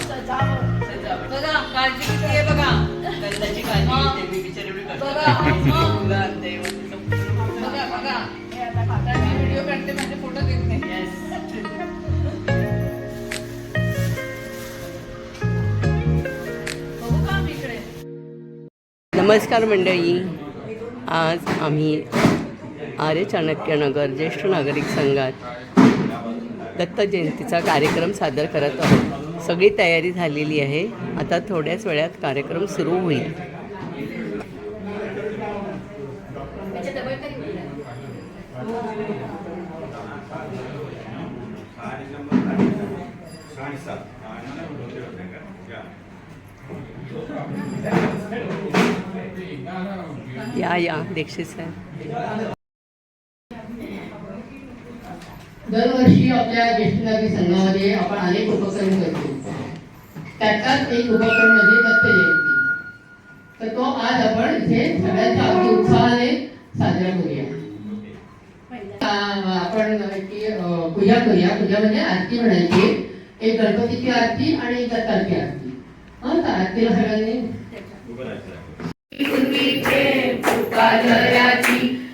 बघा काळजी किती आहे बघा गंधाची काळजी. घेते मी बिचारी एवढी कष्ट बघा, करते. हा. मुलं आणते, वरती संपूर्ण. बघा बघा आता आता मी व्हिडिओ काढते माझे फोटो देत नाही Yes. बघू का मी इकडे नमस्कार मंडळी आज आम्ही आर्य चाणक्यनगर ज्येष्ठ नागरिक संघात दत्त जयंतीचा कार्यक्रम सादर करत आहोत सगळी तयारी झालेली आहे. आता थोड्याच वेळात कार्यक्रम सुरू होईल. या या दीक्षित साहेब दरवर्षी आपल्या ज्येष्ठ नागरिक संघामध्ये आपण अनेक उपक्रम करतो. त्यातलाच एक उपक्रम म्हणजे दत्त जयंती. तर तो आज आपण इथे सगळ्यांच्या अगदी उत्साहाने साजरा करूया. आपण पूजा करूया. पूजा म्हणजे आरती म्हणायची. एक गणपतीची आरती आणि एक दत्ताची आरती. हा तर आरतीला सगळ्यांनी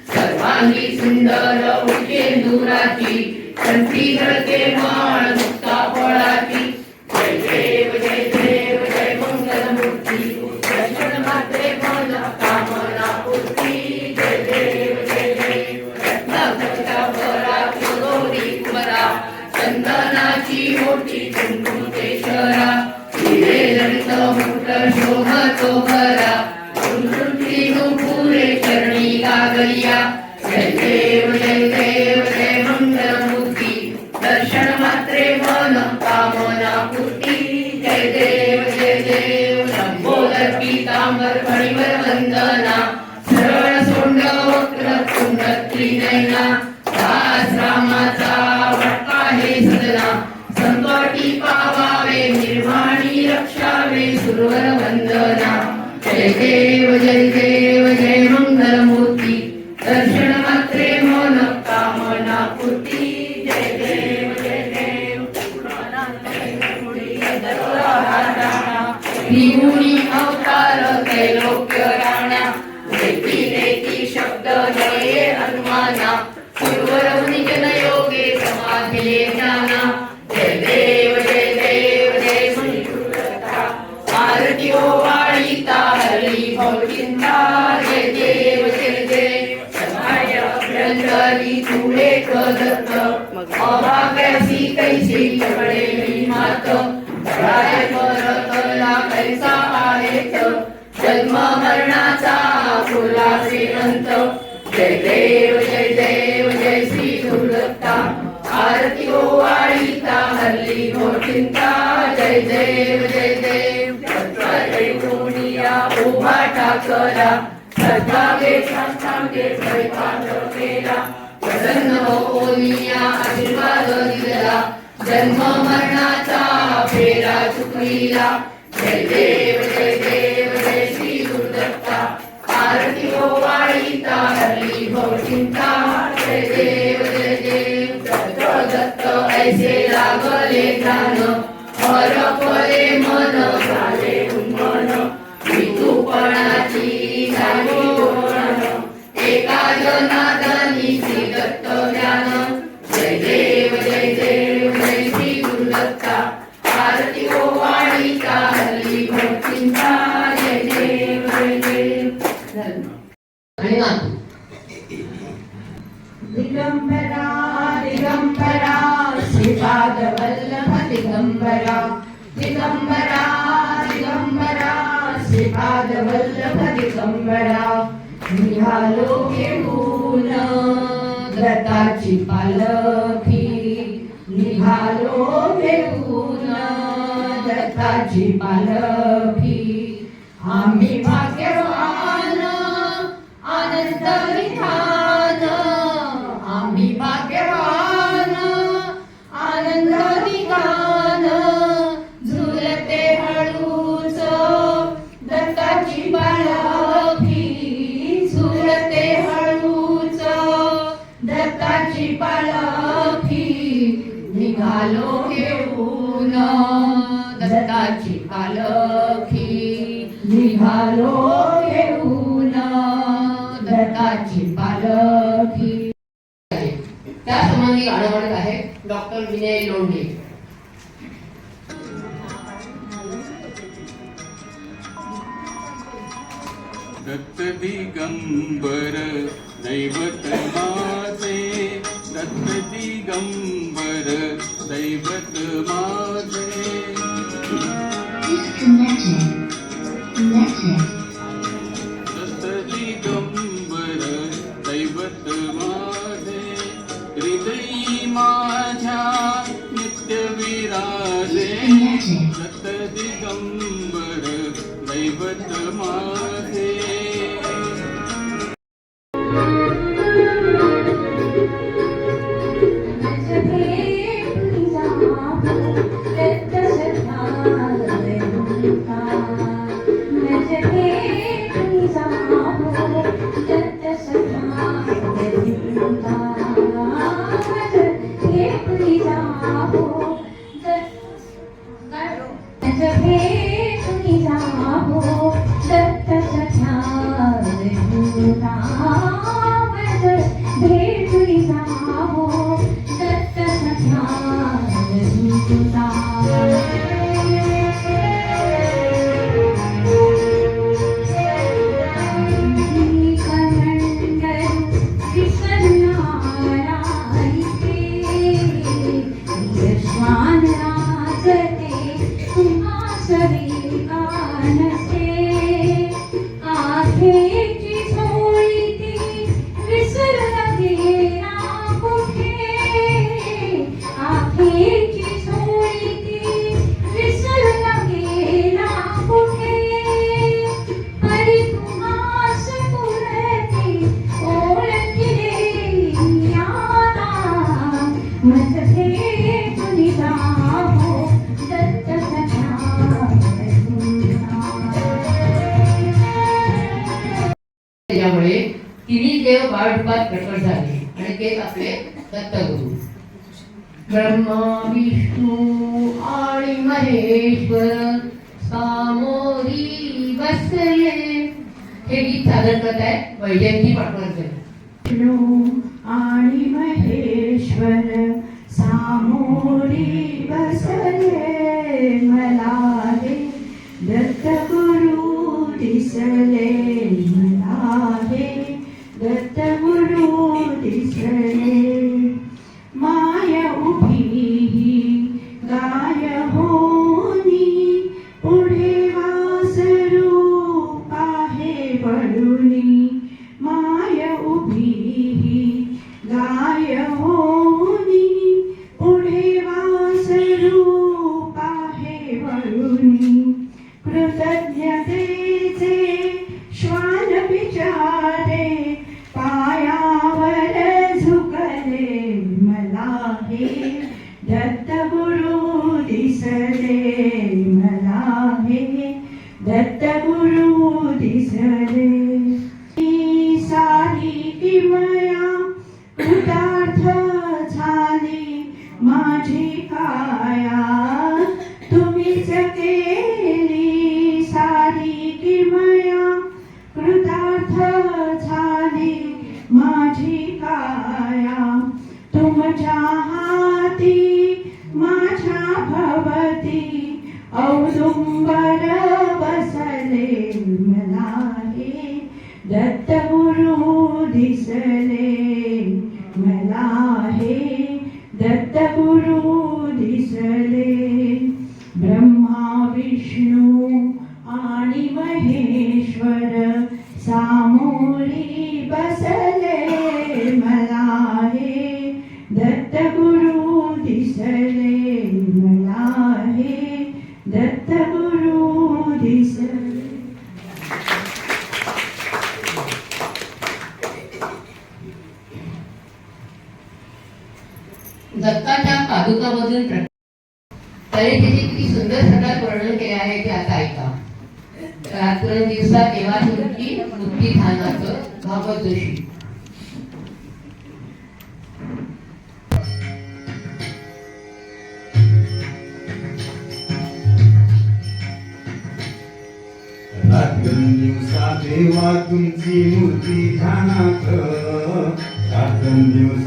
सर्वांगी सुंदर उचेंदुराची कंठी गळते माळ जय देव जय देव जय मंगलमूर्ती जय देव जय देव जय श्री दुर्दत्ता आरती हो ओवाळीता हल्ली हो चिंता जय देव जय देव। जय कोणिया उभा टाकला सदावे शास्त्रांगे स्वयंपाक केला प्रसन्न हो होनिया आशीर्वाद दिला जन्म मरणाचा फेरा चुकविला जय देव जय देव। आरती ओवाळीता भवचिंता जय देव जय देव दत्त दत्त ऐसे लागले ध्यान मन झाले उन्मन वितूपणाची झाली एका तुझी पालखी निघालो घेऊन दत्ताची पालखी. डॉक्टर विजय लोंढे. दत्त दिगंबर दैवत माझे. दत्त दिगंबर दैवत माझे. จะเพีย ब्रह्म विष्णू आणि महेश्वर सामोरी बसले. हे गीत सादर करत आहे वैजयंती पाटणकर विष्णू आणि महेश्वर सामोरी बसले. मला हे दत्तगुरु दिसले.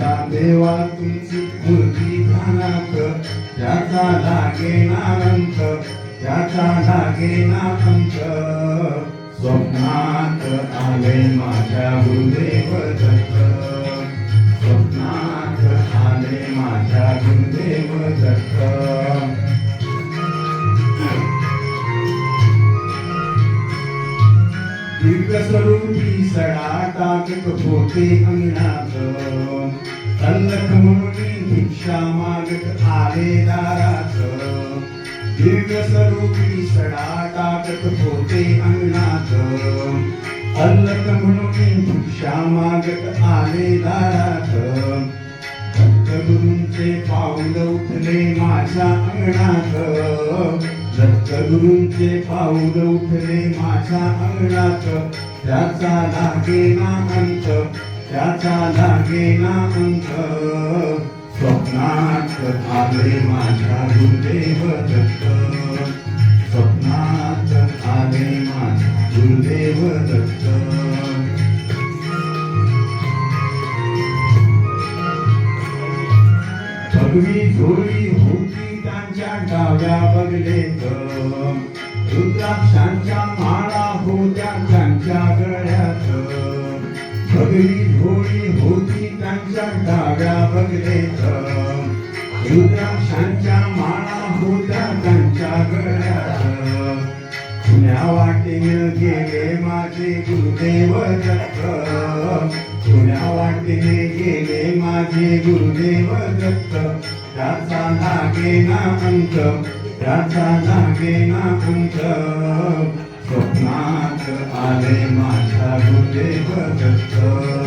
त्या देवा तुमची मूर्ती ध्यानात त्याचा लागे अंत त्याचा लागे अंत स्वप्नात आले माझ्या गुरुदेव दत्त. स्वप्नात आले माझ्या गुरुदेव दत्त. दिव्यस्वरूपी सडा टाकत होते अंगणात. तल्लख म्हणून भिक्षा मागत आले दारात दिव्यस्वरूपी सडा टाकत होते अंगणात. तल्लख म्हणून भिक्षा मागत आले दारात दत्तगुरूंचे पाऊल उठले माझ्या अंगणात. दत्तगुरूंचे पाऊल उठले माझ्या अंगणात. त्याचा लागेना अंत. त्याचा लागेना अंत स्वप्नात आले माझ्या गुरुदेव दत्त. स्वप्नात आले माझ्या गुरुदेव दत्त. भगवी झोळी होती त्यांच्या डाव्या बगलेत. रुद्राक्षांच्या माळा होत्या त्यांच्या गळ्यात. होळी होती त्यांच्या डाव्या बगलेत रुद्राक्षांच्या माळा होत्या त्यांच्या गळ्यात पुण्या वाटेने गेले माझे गुरुदेव दत्त. पुण्या वाटेने गेले माझे गुरुदेव दत्त. त्याचा लागेना अंत त्याचा लागेना अंत स्वप्नात आले माझ्या गुरुदेव दत्त.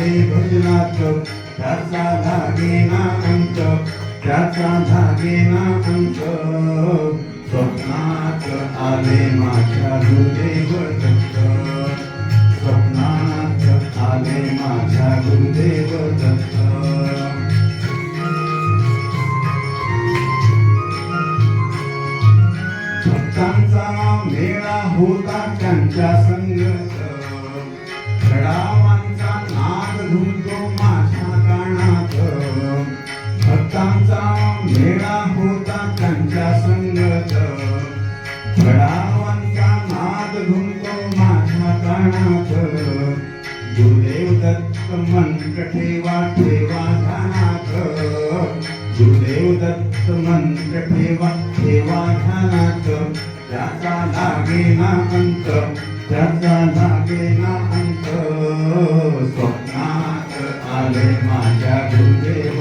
नंदन आले भजनात त्याचा लागेना अंत त्याचा लागेना अंत भक्तांचा मेळा होता त्यांच्या संगत. गडावांचा नाद घुमतो माझ्या कानात गुरुदेव दत्त मंत्र ठेवा ठेवा ध्यानात गुरुदेव दत्त मंत्र ठेवा ठेवा ध्यानात त्याचा लागे ना अंत त्याचा लागे ना अंत. स्वप्नात आले माझ्या गुरुदेव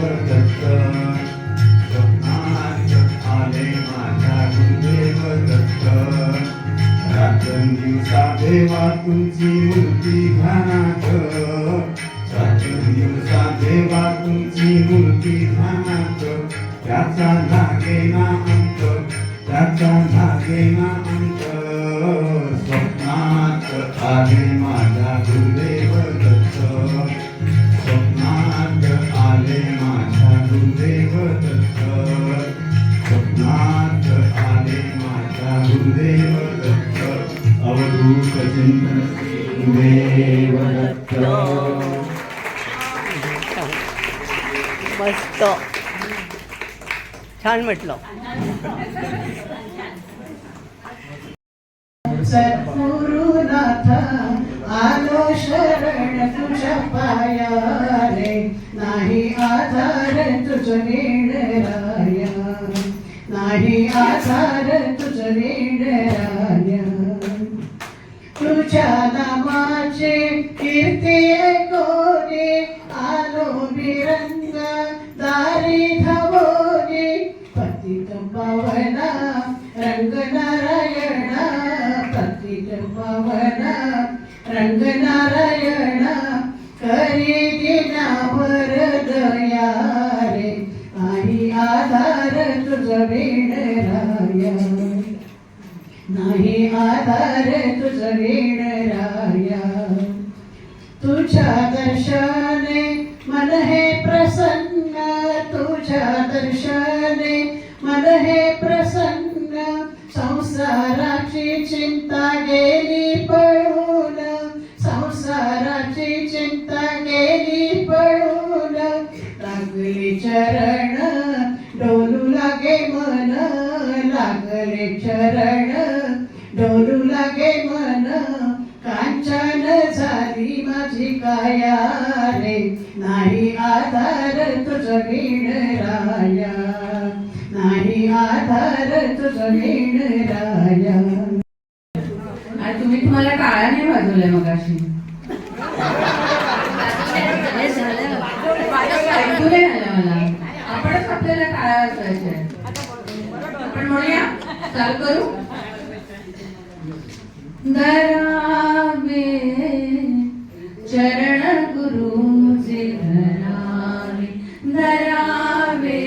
रात्रंदिवसा देवा तुमची मूर्ती ध्यानात रात्रंदिवसा देवा तुमची मूर्ती ध्यानात त्याचा लागेना अंत त्याचा लागेना अंत. स्वप्नात आले माझा गुरुदेव मस्त. छान म्हटलं. आलो शरण तुझ्या नाही आधार तुझ नाही आधार तुझ तुझ्या नामाचे कीर्ती पळून संसाराची चिंता गेली पळून संसाराची चिंता गेली पळून लागली चरण आणि तुम्ही तुम्हाला काळा नाही वाजवलाय मग अशी मला. आपणच आपल्याला काळा वाजवायचा आपण म्हणूया चालू करू? धरावे चरण गुरुजी धरावे. धरावे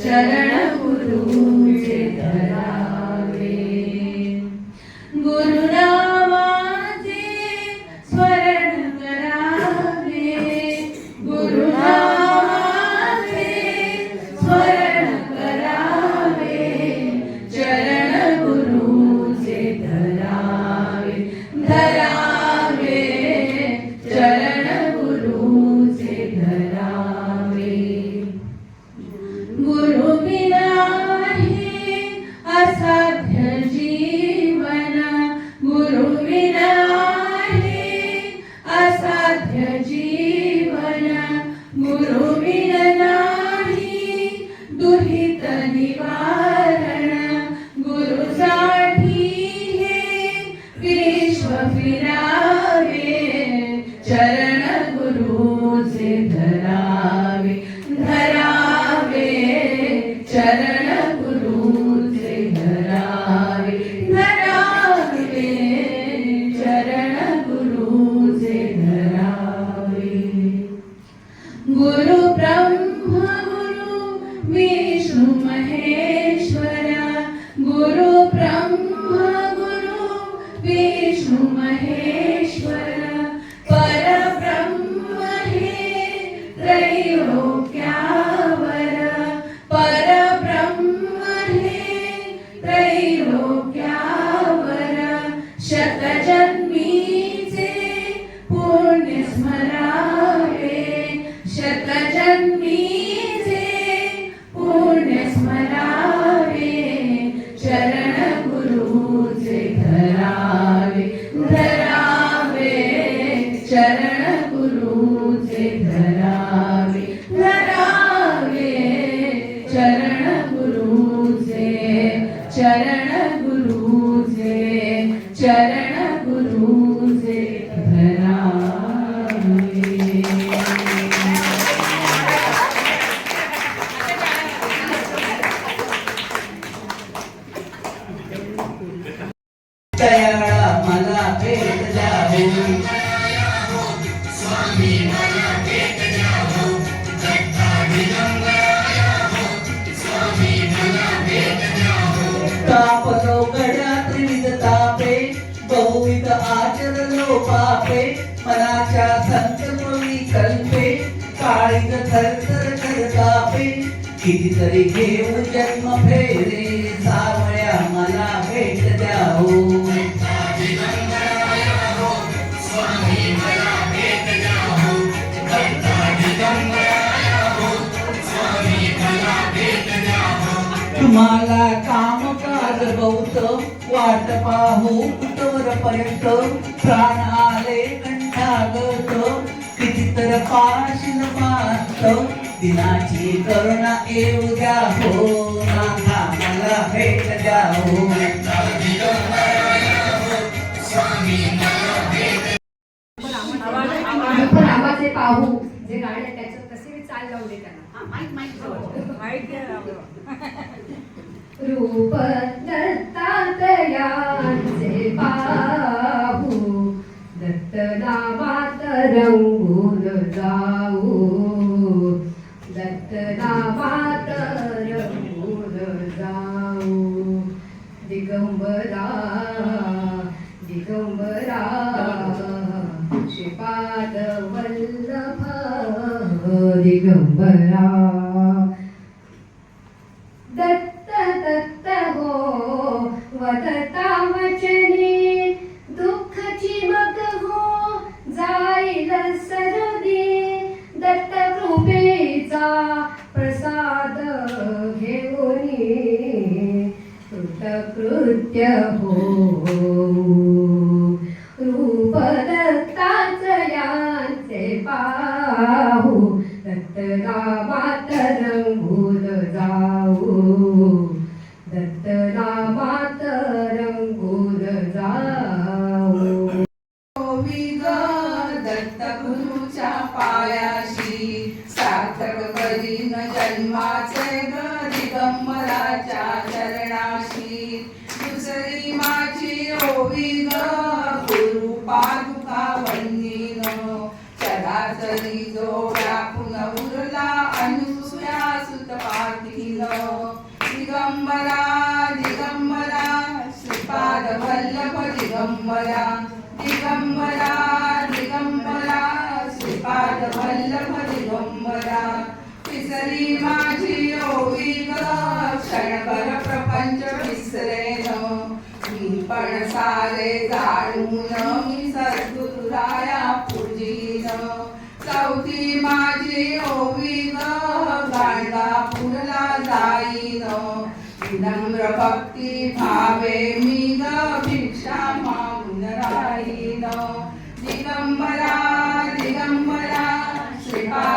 चरण तुम्हाला काम काज बहुत वाट पाहू कुटोर पर्यंत प्राण आले कंठागत. कितीतर पाशील पाहत दिनाची करुणा येऊ द्या हो. नाथा मला भेट द्या हो. पाहू जे गाणे त्याच्यात कसे चाल जाऊ दे त्यांना माहीत माहीत माहीत रूप दत्तात्रयांचे पाहू दत्त नामात रंगून जाऊ दत्त नामात रंगून जाऊ दिगंबरा दिगंबरा श्रीपाद वल्लभ दिगंबरा Yeah. दिगंबरा दिगंबरा दिगंबरा श्रीपाद वल्लभ दिगंबरा विसरी माझी योगी क्षणभर प्रपंच विसरेन मी पण सारे जाणून मी सद्गुरुराया पूजीन चौथी माझी योगी ग गाणगापूरला जाईन. विनम्र भक्ती भावे मी ग भिक्षा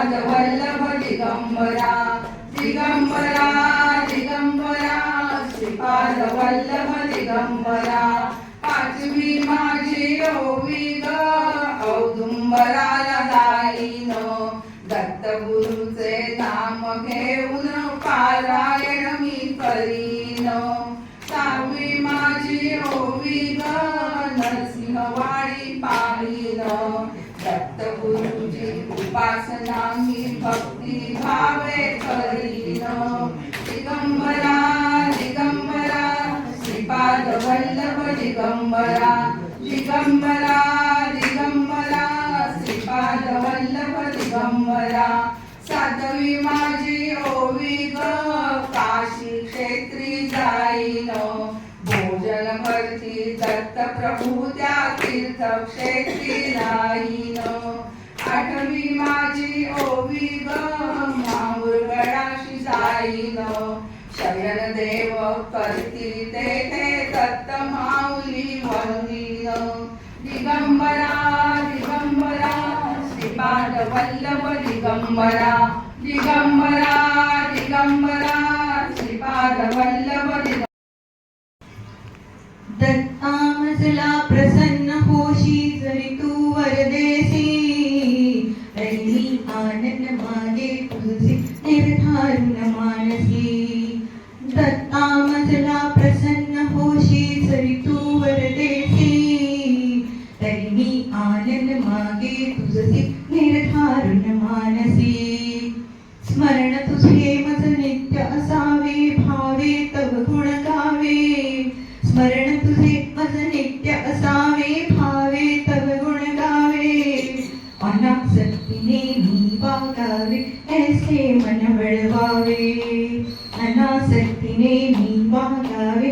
श्रीपाद वल्लभ दिगंबरा दिगंबरा दिगंबरा श्रीपाद वल्लभ दिगंबरा पाचवी माझी ओवी ग औदुंबराला जाईन. दत्तगुरुचे नाम घेऊन पारायण मी करीन. सहावी माझी ओवी ग नरसिंहवाडी उपासना मी भक्ती भावे करीन. दिगंबरा दिगंबरा श्रीपाद वल्लभ दिगंबरा. दिगंबरा दिगंबरा श्रीपाद वल्लभ दिगंबरा. सातवी माझी ओवी ग काशी क्षेत्री जाईन. भोजन करती दत्त प्रभू त्या तीर्थ क्षेत्री आठवी माझी ओवी ग माहुरगडाशी जाईन. शयन देव करतील ते दत्त माऊली वंदीन दिगंबरा दिगंबरा श्रीपाद वल्लभ दिगंबरा. दिगंबरा दिगंबरा श्रीपाद वल्लभ मी वागावे ऐसे मन वळवावे अनासक्तीने मी वागावे